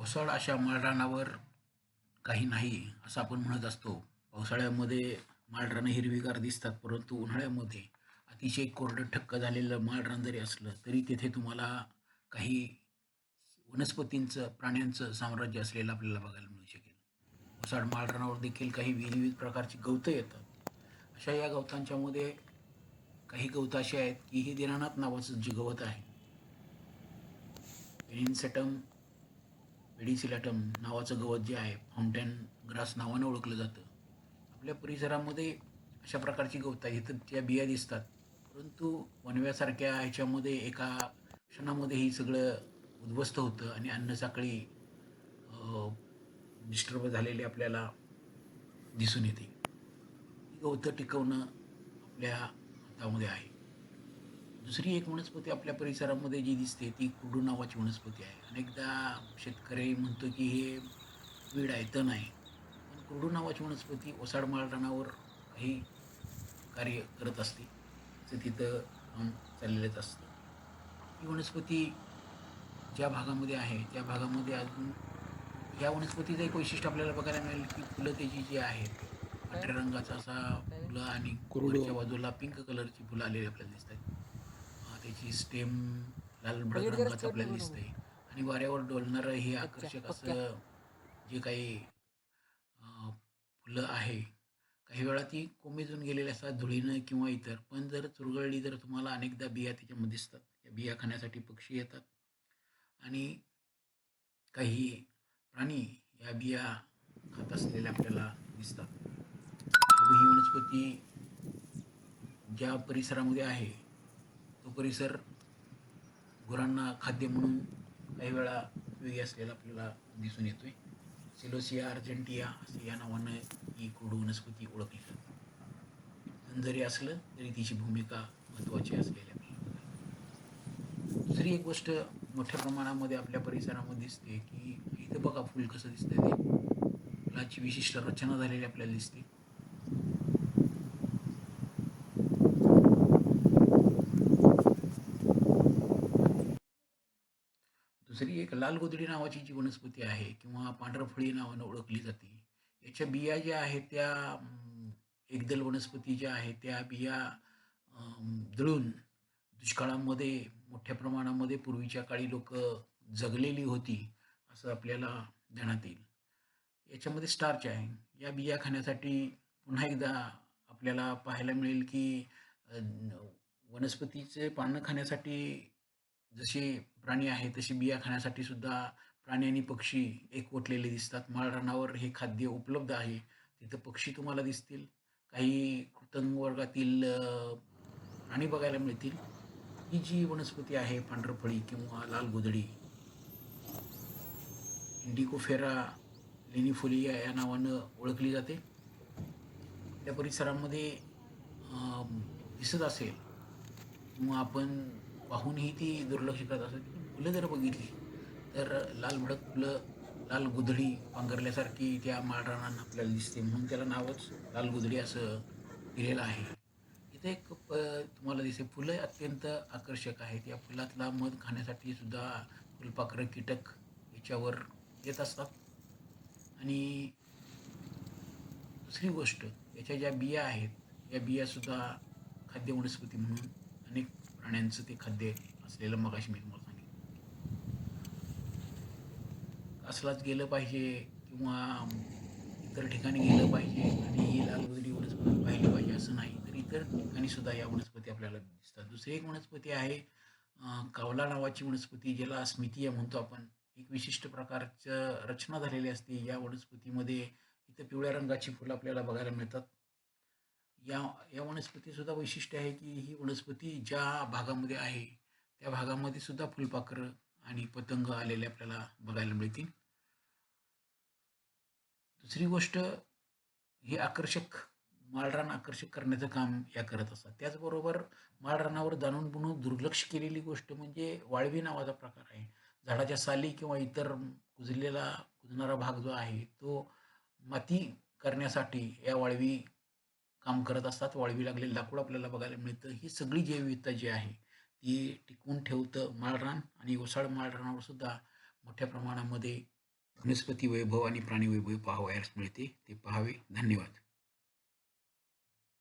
ओसाड अशा माळरानावर काही नाही असं आपण म्हणत असतो. पावसाळ्यामध्ये माळरानं हिरवीगार दिसतात परंतु उन्हाळ्यामध्ये अतिशय कोरडं ठक्क झालेलं माळरान जरी असलं तरी तेथे तुम्हाला काही वनस्पतींचं प्राण्यांचं साम्राज्य असलेलं आपल्याला बघायला मिळू शकेल. ओसाड माळरानावर देखील काही विविध प्रकारची गवतं येतात. अशा या गवतांच्यामध्ये काही गवतं अशी आहेत की हे दिनानाथ नावाचं जे गवत आहे. पेनिन्सेटम पेडिसिलॅटम नावाचं गवत जे आहे फाउंटेन ग्रास नावानं ओळखलं जातं. आपल्या परिसरामध्ये अशा प्रकारची गवत आहे इथं त्या बिया दिसतात. परंतु वनव्यासारख्या ह्याच्यामध्ये एका क्षणामध्ये ही सगळं उद्ध्वस्त होतं आणि अन्न साखळी डिस्टर्ब झालेली आपल्याला दिसून येते. ही गवतं टिकवणं आपल्या हातामध्ये आहे. दुसरी एक वनस्पती आपल्या परिसरामध्ये जी दिसते ती कुरडू नावाची वनस्पती आहे. अनेकदा शेतकरी म्हणतो की हे वीड आहे तण आहे. पण कुरडू नावाची वनस्पती ओसाड माळरानावर काही कार्य करत असते. तर तिथं काम चाललेलंच असतं. ही वनस्पती ज्या भागामध्ये आहे त्या भागामध्ये अजून या वनस्पतीचं एक वैशिष्ट्य आपल्याला बघायला मिळेल की फुलं त्याची जी आहेत पांढऱ्या रंगाचा असा फुलं आणि कुरडूच्या बाजूला पिंक कलरची फुलं आलेली आपल्याला दिसत आहेत अं, त्याची स्टेम लाल भडक रंगाचं आपल्याला दिसतंय. आणि वाऱ्यावर डोलणारं हे आकर्षक असं जे काही फुलं आहे काही वेळा ती कोमेजून गेलेली असतात धुळीनं किंवा इतर. पण जर चुरगळली तर तुम्हाला अनेकदा बिया त्याच्यामध्ये दिसतात. या बिया खाण्यासाठी पक्षी येतात. आणि काही प्राणी या बिया खात असलेले आपल्याला दिसतात. ही वनस्पती ज्या परिसरामध्ये आहे तो परिसर गुरांना खाद्य म्हणून काही वेळा उपयोगी असलेला आपल्याला दिसून येतो आहे सिलोसिया अर्जेंटिया असं या नावानं ही कुरडू वनस्पती ओळखली जाते. पण जरी असलं तरी तिची भूमिका महत्त्वाची असलेली आपल्याला दुसरी एक गोष्ट मोठ्या प्रमाणामध्ये आपल्या परिसरामध्ये दिसते की इथं बघा फुल कसं दिसतं ते. फुलाची विशिष्ट रचना झालेली आपल्याला दिसते. दुसरी एक लाल गोदडी नावाची जी वनस्पती आहे किंवा पांढरफळी नावानं ओळखली जाते याच्या बिया ज्या आहेत त्या एकदल वनस्पती ज्या आहेत त्या बिया दळून दुष्काळामध्ये मोठ्या प्रमाणामध्ये पूर्वीच्या काळी लोक जगलेली होती असं आपल्याला ध्यानात येईल. याच्यामध्ये स्टार्च आहे. या बिया खाण्यासाठी पुन्हा एकदा आपल्याला पाहायला मिळेल की वनस्पतीचे पानं खाण्यासाठी जसे प्राणी आहे तशी बिया खाण्यासाठी सुद्धा प्राणी आणि पक्षी एकवटलेले दिसतात. माळरानावर हे खाद्य उपलब्ध आहे. तिथं पक्षी तुम्हाला दिसतील. काही कृतंग वर्गातील प्राणी बघायला मिळतील. ही जी वनस्पती आहे पांढरफळी किंवा लाल गोदडी इंडिकोफेरा लेनिफोलिया या नावानं ओळखली जाते. त्या परिसरामध्ये दिसत असेल. किंवा आपण पाहूनही ती दुर्लक्ष करत असत. फुलं जर बघितली तर लाल भडक फुलं लाल गुधडी पांघरल्यासारखी त्या माळरानांना आपल्याला दिसते. म्हणून त्याला नावच लाल गुधडी असं दिलेलं आहे. इथे एक प तुम्हाला दिसते फुलं अत्यंत आकर्षक आहेत. या फुलातला मध खाण्यासाठी सुद्धा फुलपाखरं कीटक याच्यावर येत असतात. आणि दुसरी गोष्ट याच्या ज्या बिया आहेत या बियासुद्धा खाद्य वनस्पती म्हणून अनेक प्राण्यांचं ते खाद्य असलेलं मगाशी मी तुम्हाला सांगितलं. असलाच गेलं पाहिजे किंवा इतर ठिकाणी गेलं पाहिजे आणि ही लाल गुजरी वनस्पती पाहिली पाहिजे असं नाही तर इतर ठिकाणी सुद्धा या वनस्पती आपल्याला दिसतात. दुसरी एक वनस्पती आहे कावला नावाची वनस्पती ज्याला स्मितीय म्हणतो आपण. एक विशिष्ट प्रकारचं रचना झालेली असते. या वनस्पतीमध्ये इथं पिवळ्या रंगाची फुलं आपल्याला बघायला मिळतात. या या वनस्पतीसुद्धा वैशिष्ट्य आहे की ही वनस्पती ज्या भागामध्ये आहे त्या भागामध्ये सुद्धा फुलपाखरं आणि पतंग आलेले आपल्याला बघायला मिळतील. दुसरी गोष्ट हे आकर्षक माळरान आकर्षक करण्याचं काम या करत असतात. त्याचबरोबर माळरानावर जाणून बुणून दुर्लक्ष केलेली गोष्ट म्हणजे वाळवी नावाचा प्रकार आहे. झाडाच्या साली किंवा इतर कुजलेला कुजणारा भाग जो आहे तो माती करण्यासाठी या वाळवी काम करत असतात. वाळवी लागलेलं लाकूड आपल्याला बघायला मिळतं. ही सगळी जैवविविधता जी आहे ती टिकवून ठेवतं माळरान आणि ओसाड माळरानावर सुद्धा मोठ्या प्रमाणामध्ये वनस्पती वैभव आणि प्राणी वैभव पाहावयास मिळते. ते पाहावे. धन्यवाद.